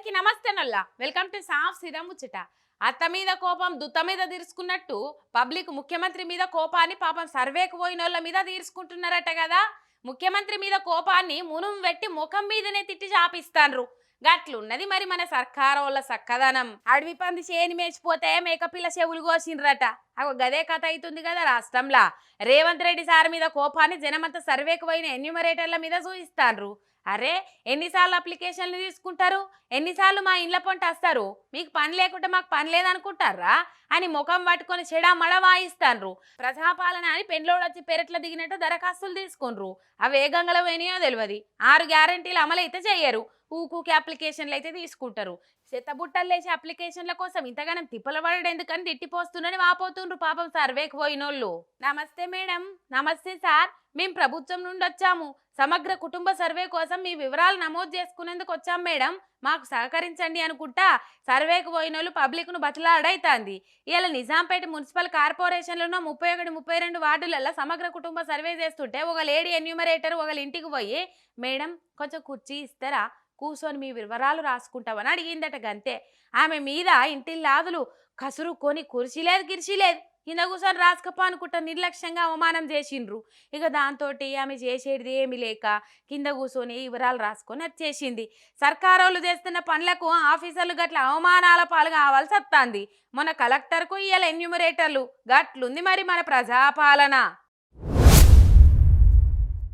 అందరికీ నమస్తే నల్లా. వెల్కమ్ టు సాఫ్ సిరా ముచ్చట. అత్త మీద కోపం దుత్త మీద తీర్చుకున్నట్టు పబ్లిక్ ముఖ్యమంత్రి మీద కోపాన్ని పాపం సర్వేకు పోయినోళ్ళ మీద తీర్చుకుంటున్నారట కదా. ముఖ్యమంత్రి మీద కోపాన్ని మునుం పెట్టి ముఖం మీదనే తిట్టి చాపిస్తాన్రు. గట్లున్నది మరి మన సర్కారు వాళ్ళ సక్కదనం. అడవి పంది చేని మేచిపోతే మేకపిల్ల చెవులు కోసిండ్రట. అగో గదే కథ అవుతుంది కదా రాష్ట్రంలా. రేవంత్ రెడ్డి సార్ మీద కోపాన్ని జనమంతా సర్వేకు పోయిన ఎన్యూమరేటర్ల మీద చూపిస్తాన్రు అరే ఎన్నిసార్లు అప్లికేషన్లు తీసుకుంటారు? ఎన్నిసార్లు మా ఇండ్ల పంట వస్తారు మీకు పని లేకుంటే మాకు పని లేదనుకుంటారా? అని ముఖం పట్టుకొని చెడా మడ వాయిస్తాన్రు ప్రజాపాలన అని పెండ్లోడు వచ్చి పెరట్ల దిగినట్టు దరఖాస్తులు తీసుకుండ్రు. అవి ఏ గంగలో పోయినాయో తెలియదు ఆరు గ్యారంటీలు అమలైతే చెయ్యరు. ఊకూకి అప్లికేషన్లు అయితే తీసుకుంటారు. చెత్తబుట్టలు లేచి అప్లికేషన్ల కోసం ఇంతగానం తిప్పలబడడం ఎందుకని తిట్టిపోస్తుండని వాపోతుండ్రు పాపం సర్వేకి పోయినోళ్ళు. నమస్తే మేడం నమస్తే సార్ మేము ప్రభుత్వం నుండి వచ్చాము సమగ్ర కుటుంబ సర్వే కోసం మీ వివరాలు నమోదు చేసుకునేందుకు వచ్చాం మేడం. మాకు సహకరించండి అనుకుంటా సర్వేకు పోయిన వాళ్ళు పబ్లిక్ను బతిలాడైతాంది. ఇలా నిజాంపేట మున్సిపల్ కార్పొరేషన్లో ముప్పై ఒకటి ముప్పై రెండు వార్డులలో సమగ్ర కుటుంబ సర్వే చేస్తుంటే ఒక లేడీ ఎన్యూమరేటర్ ఒకళ్ళ ఇంటికి పోయి మేడం కొంచెం కుర్చీ ఇస్తారా? కూర్చొని మీ వివరాలు రాసుకుంటామని అడిగిందట గంతే. ఆమె మీద ఇంటిల్లాదులు కసురు కొని కురిచిలేదు లేదు లేదు. కింద కూర్చొని రాసుకపా అనుకుంటా నిర్లక్ష్యంగా అవమానం చేసిండ్రు. ఇక దాంతో ఆమె చేసేది ఏమి లేక కింద కూర్చొని వివరాలు రాసుకొని వచ్చేసింది. సర్కారోళ్ళు చేస్తున్న పనులకు ఆఫీసర్లు గట్ల అవమానాల పాలు కావాల్సి వస్తుంది. మన కలెక్టర్కు ఇయ్యాల ఎన్యూమరేటర్లు. గట్లుంది మరి మన ప్రజాపాలన.